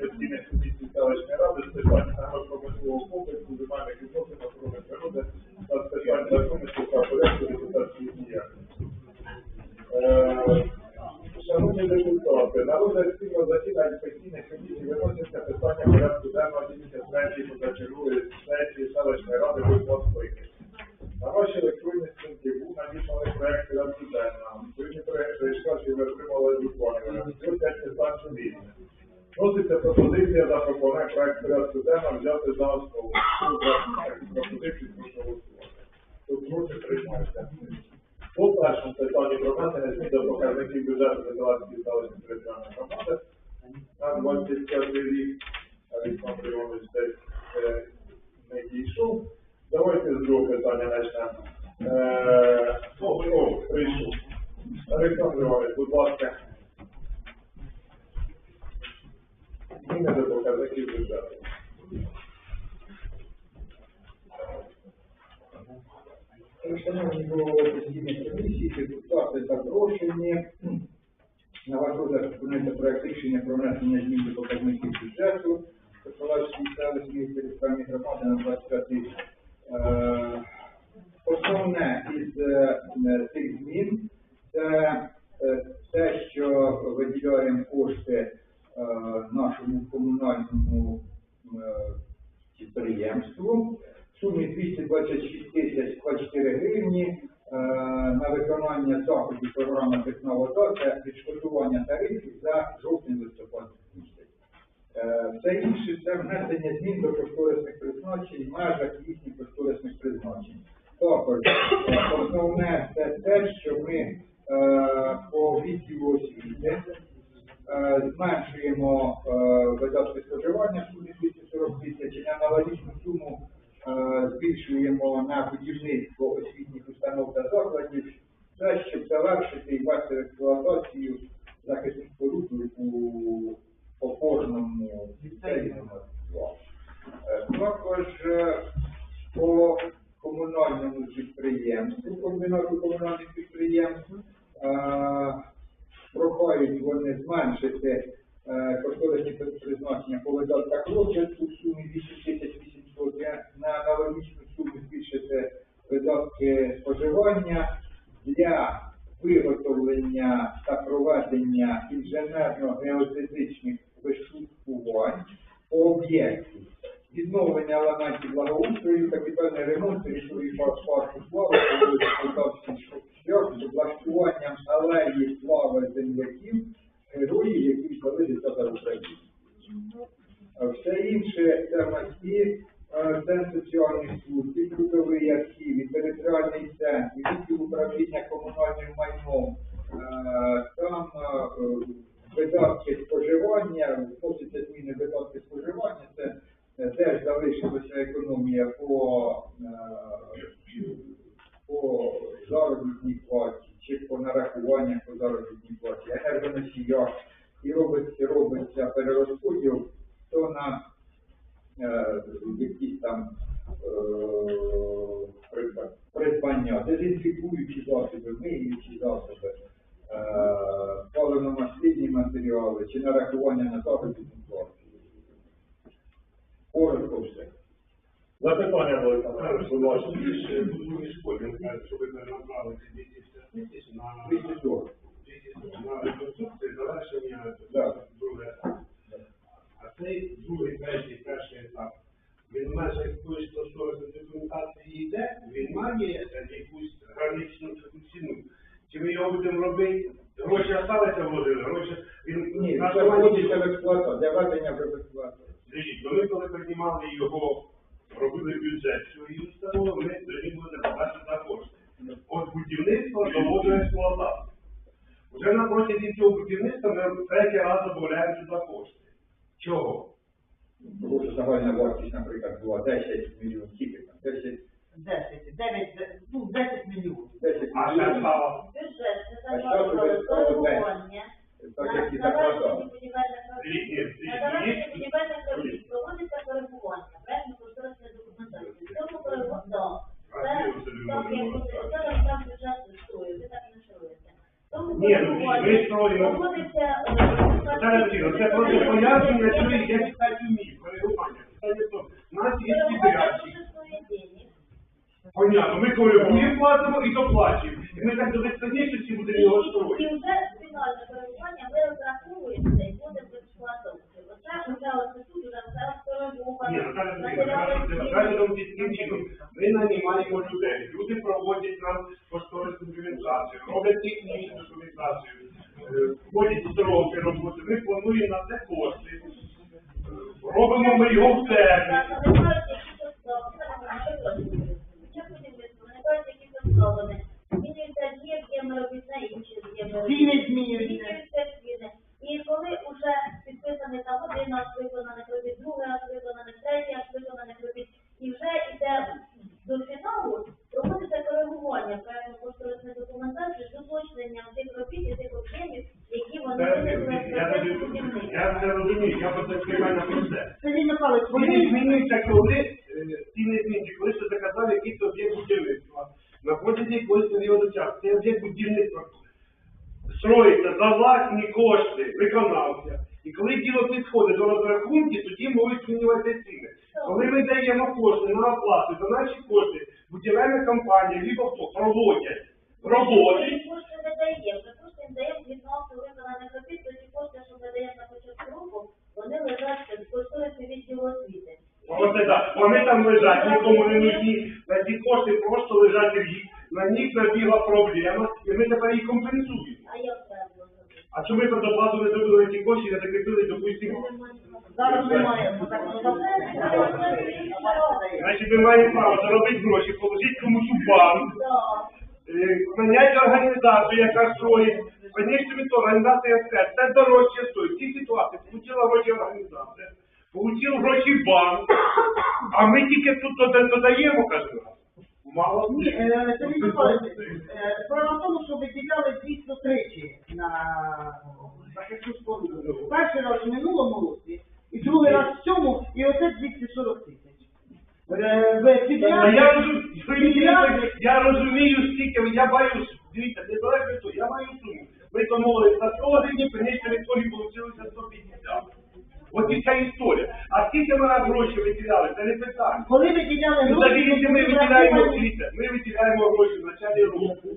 постійних комісій селищної ради з питань агропромислового комплексу, земельних відносин, охорони природи та з законності та порядку депутатської діяльності. Е, Шановні депутати, на розгляд спільного засідань постійних комісій виносяться питання порядку денного 73-ї позачергової сесії селищної ради скликання. На ваші електронні стінки був надісланий проект порядку денного. Відповідний проект прийшла, що ви отримали. Всього п'ять питань різне. Вноситься пропозиція запропонує проект порядку денного взяти за основу. За пропозицію прошу голосувати. Хто проти, приймається. По першому питанню про внесення змін до показників бюджету Закалацької селищної територіальної громади на 25 рік. Олександр Іванович десь е, не дійшов. Давайте з другого питання почнемо. Е, о, о, прийшов. Олександр Іванович, будь ласка. Зміни до показників бюджету. Шановні голови постійної комісії, депутати запрошені. На ваш розгляд пропонується проект рішення про внесення змін до показників бюджету Косовальської селищної територіальної громади на 25 рік. Е, Основне із е, цих змін це е, те, що виділяємо кошти нашому комунальному е, підприємству в сумі 226 тисяч 24 гривні е, на виконання заходів програми «Питна вода» та відшкодування тарифів за жовтень-листопад місяць. Е, Все інше це внесення змін до кошторисних призначень межах їхніх кошторисних призначень. Також е, основне це те, що ми е, по відділу освіти е, зменшуємо е, видатки споживання в сумі 240 тисяч, і аналогічну суму е, збільшуємо на будівництво освітніх установ та закладів, це щоб завершити і в експлуатацію захисних споруд у опорному ліцеї. Е, Також е, по комунальному підприємству, комбінату комунальних підприємств, е, прохають вони зменшити е, кошторисні призначення по видатках розвитку в сумі 8800, на аналогічну суму збільшити видатки споживання для виготовлення та проведення інженерно-геодезичних вишукувань об'єктів відновлення елементів благоустрою, капітальний ремонт парк- парку слави, Полтавський шлях з облаштуванням алеї слави земляків, героїв, які віддали життя за Україну. Все інше це в нас і е, центр соціальних служб, і трудовий архів, і територіальний центр, і відділ управління комунальним майном. Е, Там е, е, видатки споживання, вносяться зміни видатки споживання, це е, теж залишилася економія по, е, по заробітній платі чи по нарахуваннях по заробітній платі, енергоносіях, і робиться, робиться перерозподіл то на е, якісь там е, придба- придбання, дезінфікуючі засоби, миючі засоби, е, паливно-маслідні матеріали чи нарахування на заробітну плату. Коротко все. Запитання Івановича, будь ласка. в другій школі, він каже, що ви перенаправили ці 250 тисяч на 240. 240, на реконструкцію, завершення другого етапу. А цей другий, третій, перший етап, він в межах якоїсь кошторисної документації йде, він має якусь граничну таку ціну. Чи ми його будемо робити? Гроші залишилися вложили, гроші він Ні, це вводиться в експлуатацію, для введення в експлуатацію. Дивіться, ми коли приймали його, робили бюджет цієї установи, ми тоді були побачити за кошти. От будівництво доводжу експлуатацію. Вже на протязі цього будівництва ми третій раз додаємо за кошти. Чого? Тому що загальна вартість, наприклад, була 10 мільйонів, скільки там, нанімаємо людей. Люди проводять нам кошторисну документацію, роблять технічну документацію, е, вводять здорові роботи. Ми плануємо на це кошти. Робимо ми його в термін. Змінюються. І коли вже підписаний там один виконаних робіт, другий акт виконаних, третій виконаних робіт, і вже йде до фіналу, проводиться коригування проєктно-кошторисної документації з уточненням тих робіт і тих об'ємів, які вони Це- винесли в Я процесі не- будівництва. Я я просто сприймаю на процес. Сергій Михайлович, Вони вони змінюються, коли е, ціни змінюються, коли ще заказали якийсь об'єкт будівництва. На протязі якогось періоду часу цей об'єкт будівництва строїться за власні кошти виконавця. І коли діло підходить до розрахунків, тоді можуть змінюватися ціни. Коли ми даємо кошти на оплату за наші кошти, будівельна компанія, либо хто проводять роботи, кошти не даємо, ми кошти не даємо відносно виконаних робіт, то ті кошти, що ми даємо на початку року, вони лежать в кошторисі відділу освіти. Оце так. Вони там лежать, нікому не нужні. На ці кошти просто лежать рік. На них набігла проблема, і ми тепер їх компенсуємо. А як треба? А чому ми предоплату не зробили ці кошти, не закріпили, допустимо? зараз немає. Значить, ми маємо право заробити гроші, положити комусь у банк, е, наняти організацію, яка строїть. Звісно, то організація скаже, це дорожче стоїть. Ці ситуації получила гроші організація, получив гроші банк, а ми тільки тут додаємо, раз. Мало. Ні, е, Сергій Михайлович, е, справа в тому, що виділяли 203 на захисну споруду. Перший раз в минулому році, і другий раз в цьому, і оце 240 тисяч. Е, Я розумію, я розумію, скільки я маю, дивіться, не далеко я маю суму. Ми домовилися на 100 гривень, конечно, від того вийшло 150. От і ця історія. А скільки ми на гроші виділяли, це не питання. Коли виділяли Ну, гроші, так ми виділяємо, дивіться, ми виділяємо гроші в началі року.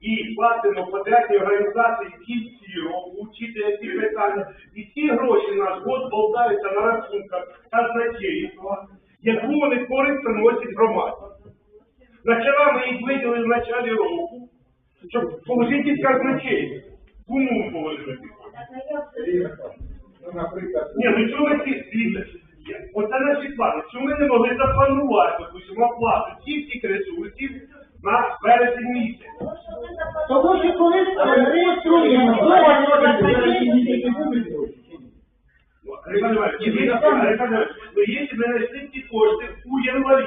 І платимо подрядні організації в кінці року, вчити ці питання. І ці гроші наш год болтаються на рахунках казначейства, яку вони користь приносять громаді. Начала ми їх виділили в началі року, щоб положити в казначейство. Кому положити? Так, а як це? Сергій Михайлович, Ну, наприклад, Ні, ну чому ви ці дивіться, Оце наші плани. Чому ми не могли запланувати, допустимо, оплату всіх цих ресурсів на березень місяць? Тому що ви заплатили- Тому що коли е, реєструємо договір на казначействі, Александр Иванович, Александр Иванович, ну если мы нашли эти кошты у январі,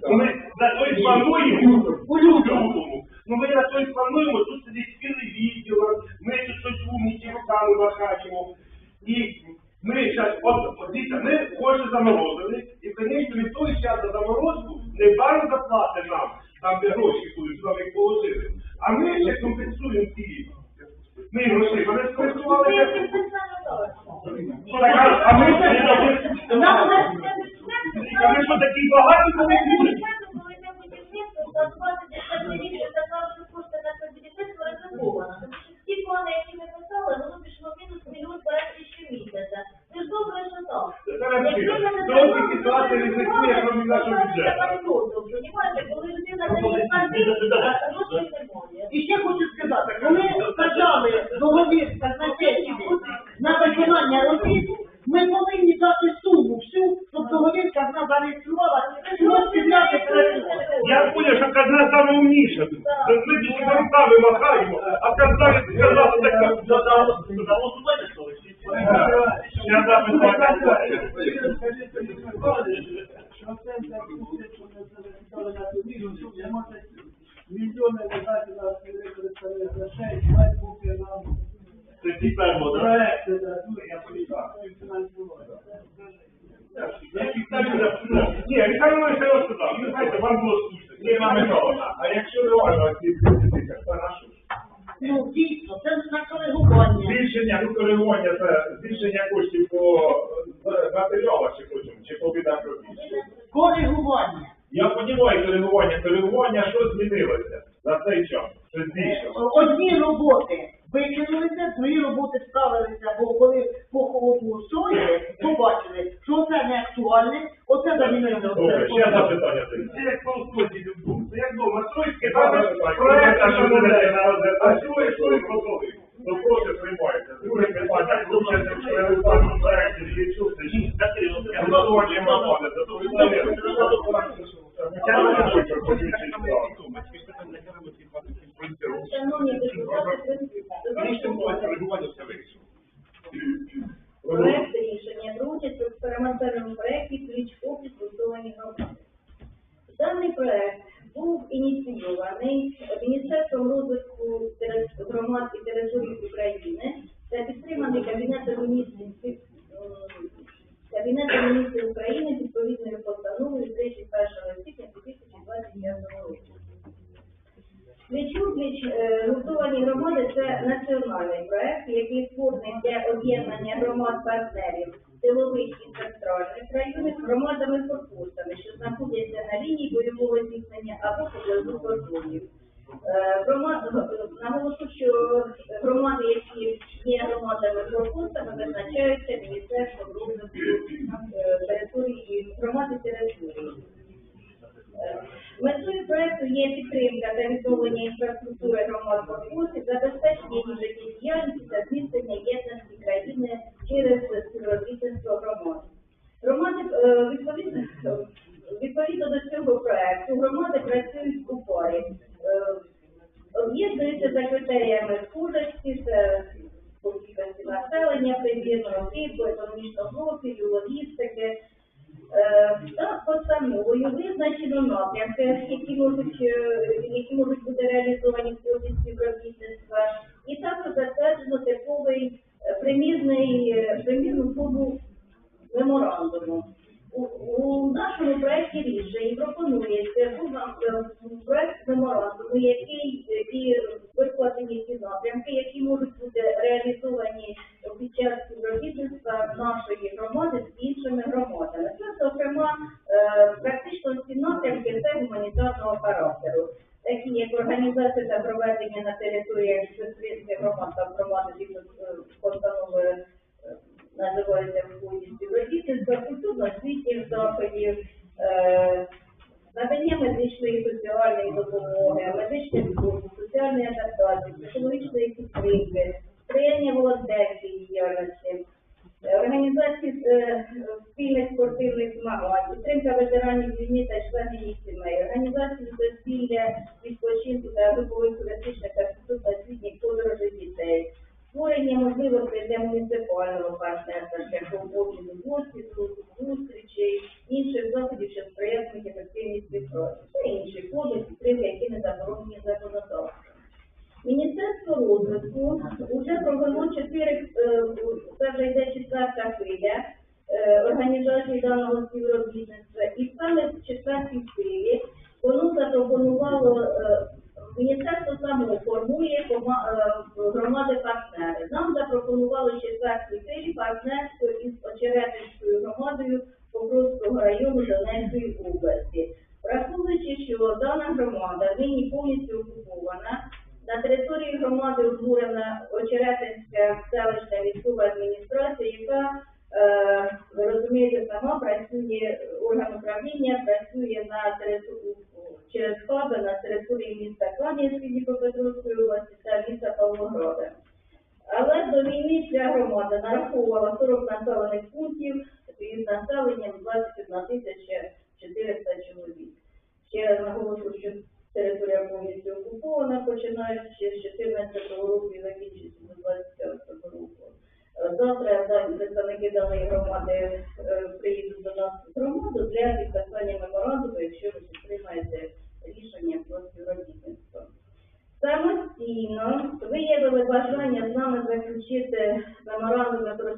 то ми на той плануємо, у лютому, ну ми на той плануємо, тут сидить цілий відділ, ми тут щось умніки руками махаємо, і ми зараз, от, дивіться, ми заморозили, і, договір з це збільшення коштів по е, матеріалах чи по чому, чи по видах робіт? Коригування. Я розумію коригування, коригування, що змінилося за цей час? Що збільшилося? Одні роботи викинулися, другі роботи справилися, бо коли по холоду сої побачили, що це не актуальне, оце замінили. Добре, ще запитання Це як колхозі любов. Це як дома. Строй Добре, скидали, так, проект, що що буде, буде на розгляд, а так, строй, строй, готовий. То проти приймається. Друге питання, включення в члени проєктів Єчук, це Голосування громади, доповідає. Я не хочу почути справу. Шановні депутати, проект рішення участь в експериментальному проєкті «Ключ офіс готовані громади». Даний проект був ініційований Міністерством розвитку громад і територій України та підтриманий Кабінетом міністрів ем, Кабінетом міністрів України відповідною постановою 31 січня 2025 року. Плечу-пліч е, гуртовані громади це національний проект, який створений для об'єднання громад партнерів силових і центральних районів з громадами-корпусами, що знаходяться на лінії бойового зіткнення або поблизу кордонів. Е, громад- Наголошу, що громади, які є громадами-корпусами, визначаються Міністерством розвитку е, громади території. Метою проекту є підтримка та відновлення інфраструктури громад послуг, забезпечення їх життєдіяльності та зміцнення єдності країни через співробітництво громад. Громади е, відповідно, відповідно до цього проекту громади працюють у парі, е, об'єднуються за критеріями схожості, це по кількості населення, примірного типу, економічного профілю, логістики. Е, та постановою визначено напрямки, які можуть, е, які можуть бути реалізовані в ході співробітництва, і також затверджено типовий е, примірний, е, примірну форму меморандуму. У, у нашому проєкті рішень пропонується ну, е, меморандуму, який і викладені ті напрямки, які можуть бути реалізовані під час співробітництва нашої громади з іншими громадами. Це, зокрема, е, практично всі напрямки це гуманітарного характеру. Такі як організація та проведення на територіях специфічних громад та громади з е, постановою е, називається в ході співробітництва, культурно-освітніх заходів, е, надання медичної і соціальної допомоги, медичних послуг, соціальної адаптації, психологічної підтримки, сприяння волонтерській діяльності, е, організації е, спільних спортивних змагань, підтримка ветеранів війни та членів їх сімей, організації дозвілля, відпочинку та групових туристичних та культурно-освітніх подорожей дітей, створення можливостей для муніципального партнерства шляхом обміну досвіду, зустрічей, інших заходів, що сприятимуть ефективній співпраці, та інші форми підтримки, які не заборонені законодавством. Міністерство розвитку вже провело чотири, е, це вже йде четверта хвиля е, організації даного співробітництва, і саме в четвертій хвилі воно запропонувало е, Міністерство само формує кома- е, громади-партнери. Нам запропонували четвертій хвилі партнерство із Очеретинською громадою Покровського району Донецької області. Враховуючи, дана громада нині повністю окупована, на території громади утворена Очеретинська селищна військова адміністрація, яка, е, ви розумієте, сама працює, орган управління працює на території через хаби на території міста Кладівської Дніпропетровської області та міста Павлограда. Але до війни ця громада нараховувала 40 населених пунктів із населенням 21 тисяча 400 чоловік. Ще раз наголошу, що територія повністю окупована, починаючи з 14 року і закінчується до 25 року. Е, Завтра да, представники даної громади е, приїдуть до нас в громаду для підписання меморандуму, якщо ви підтримаєте рішення про співробітництво. Самостійно виявили бажання з нами заключити меморандуми про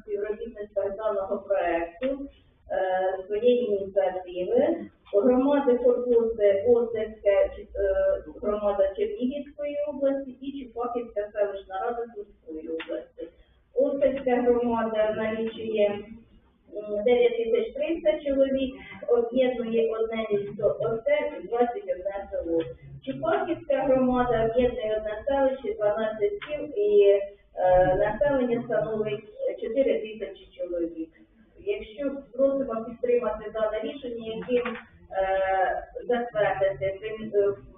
also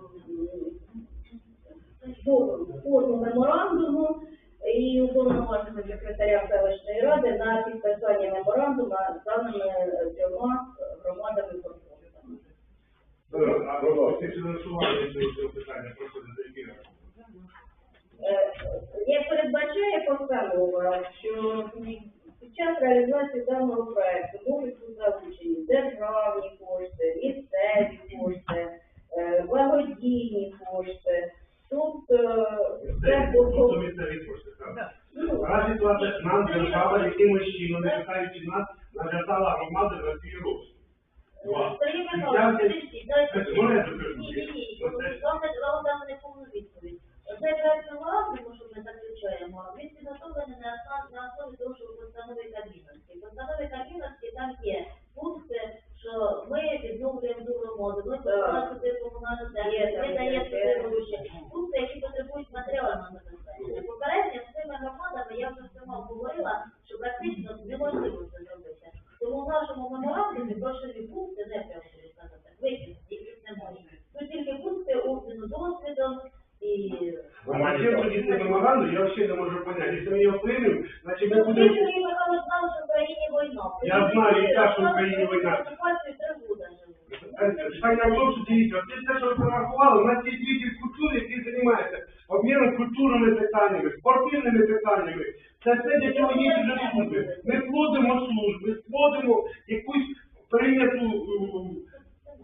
обміну культурними питаннями, спортивними питаннями. Це те, для чого є вже служби. Ми плодимо служби, плодимо якусь прийняту е, е,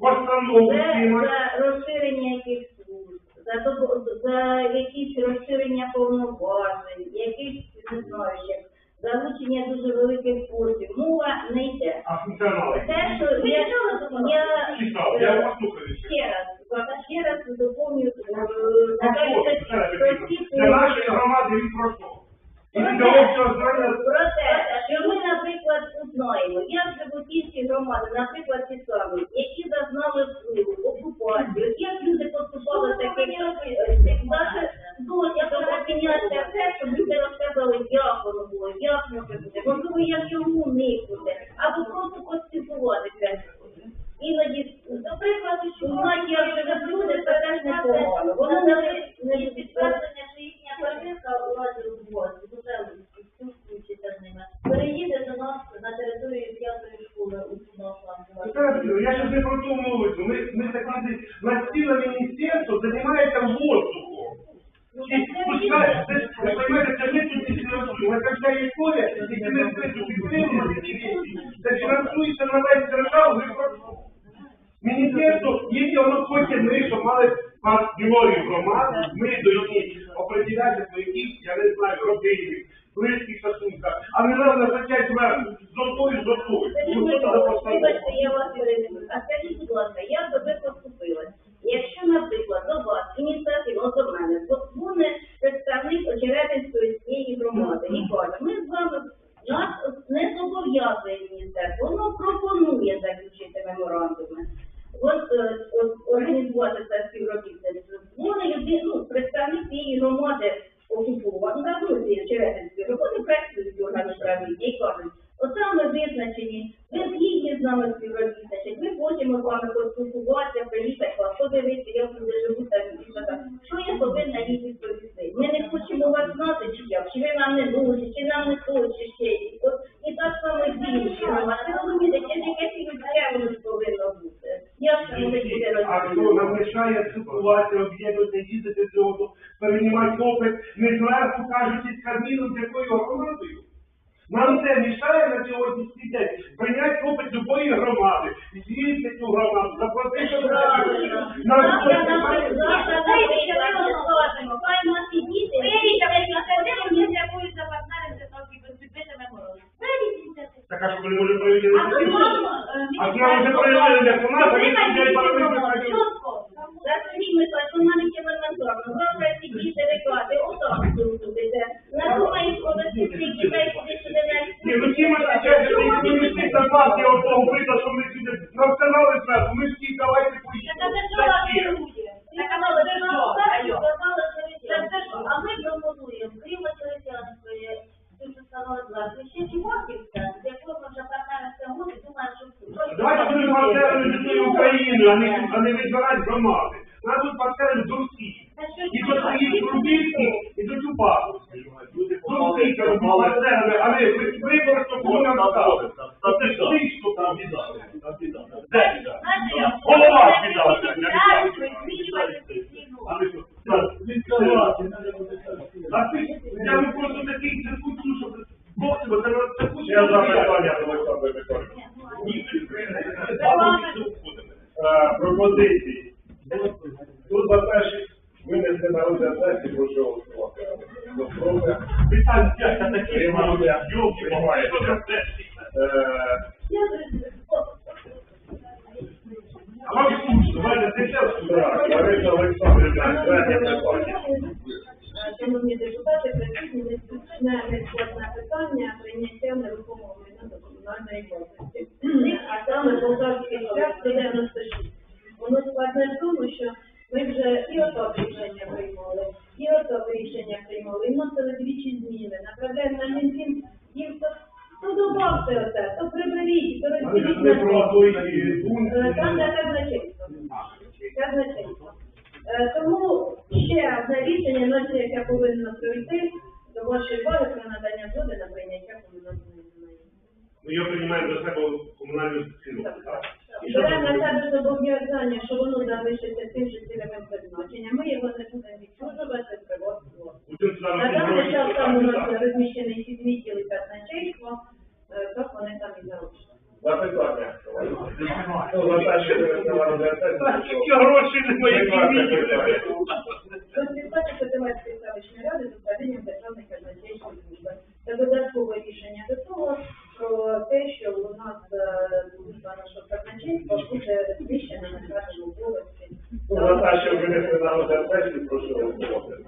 постанову. можливо, якщо у них я не знаю, родини, близьких стосунках, а не треба за 5. Примусимо на честь, що ми всі согласні одного. Я з вами понятно, Олександр Петрович. Пропозиції. Тут, по-перше, винести на розгляд сесії, прошу голосувати. Питань тяжка такі, юлки буває. Е, а вам скучно, давайте це все скучно. Лариса Олександрівна, задня питання. Шановні депутати, присутні, не скучне, не складне питання прийняття нерухомого майна до комунальної а саме Полтавський шлях 196. Воно складне в тому, що ми вже і ото рішення приймали, і ото рішення приймали, і вносили двічі зміни, направляємо на то, то оце, то приберіть, то розділіть. Е, там не казначейство. Казначейство. Е, тому ще одне рішення, наче яке повинно пройти, вашої ваги про надання згоди на прийняття комунальної землі. Ну, я приймаю до себе комунальну ціну. Так, так. І Беремо на себе зобов'язання, що воно залишиться тим же цільовим призначенням. Ми його не будемо відчужувати, привозити. На даний час там у нас розміщений підмітіл і казначейство, е, так вони там і залишили. Запитання. Ну, Наташа, я гроші не мої підмітіли. Ми нам вже теж прошу голосувати.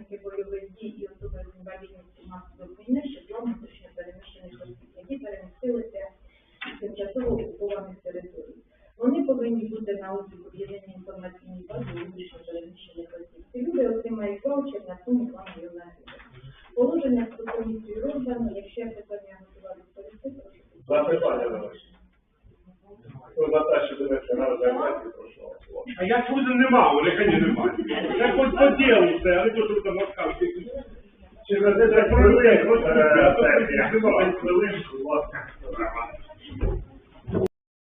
Thank you. for